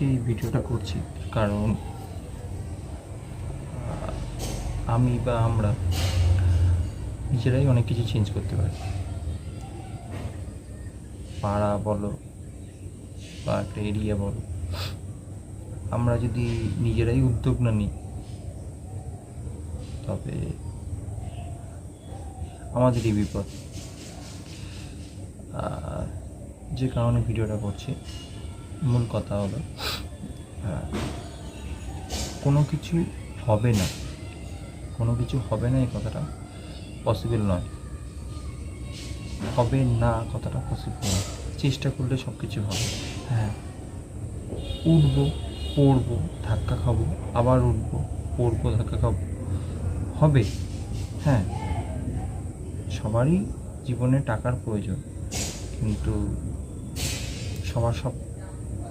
আজকে এই ভিডিওটা করছি। কারণ আমি বা আমরা নিজেরাই অনেক কিছু চেঞ্জ করতে পারি। পাড়া বলো বা একটা এরিয়া বলো, আমরা যদি নিজেরাই উদ্যোগ না নিই, তবে আমাদেরই বিপদ যে কারণে ভিডিওটা করছি মূল কথা হলো আহ, কোনো কিছু হবে না। কোনো কিছু হবে না এই কথাটা পসিবল নয়। হবে না কথাটা পসিবল নয়। চেষ্টা করলে সব কিছু হবে। হ্যাঁ উঠবো পড়ব ধাক্কা খাব আবার উঠবো পড়ব ধাক্কা খাব। হবে হ্যাঁ সবারই জীবনে টাকার প্রয়োজন। কিন্তু সবার সব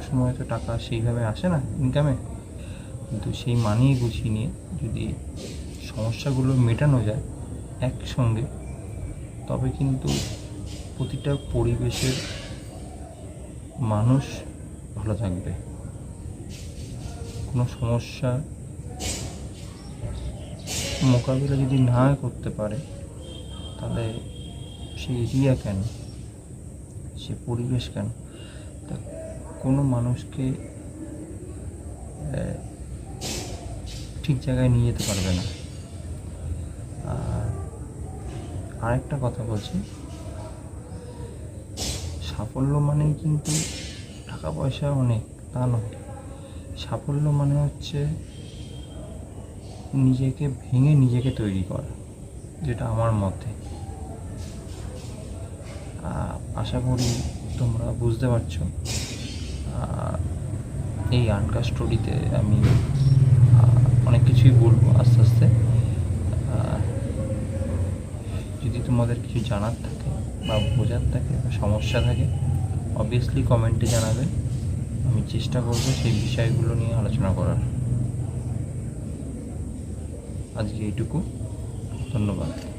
সময় তো টাকা সেইভাবে আসে না ইনকামে কিন্তু সেই মানিয়ে গুছিয়ে নিয়ে যদি সমস্যাগুলো মেটানো যায় একসঙ্গে, তবে কিন্তু প্রতিটা পরিবেশের মানুষ ভালো থাকবে। কোনো সমস্যা মোকাবিলা যদি না করতে পারে, তাহলে সে এরিয়া কেন? সে পরিবেশ কেন? তা কোনো মানুষকে ঠিক জায়গায় নিয়ে যেতে পারবে না। আর আরেকটা কথা বলছি, সাফল্য মানেই কিন্তু টাকা পয়সা অনেক, তা নয়। সাফল্য মানে হচ্ছে নিজেকে ভেঙে নিজেকে তৈরি করা, যেটা আমার মতে। আশা করি তোমরা বুঝতে পারছ। এই আনকা স্টোরিতে আমি অনেক কিছুই বলব আস্তে আস্তে। যদি তোমাদের কিছু জানার থাকে বা বোঝার থাকে বা সমস্যা থাকে অবভিয়াসলি কমেন্টে জানাবে আমি চেষ্টা করব সেই বিষয়গুলো নিয়ে আলোচনা করার। আজকে এইটুকু। ধন্যবাদ।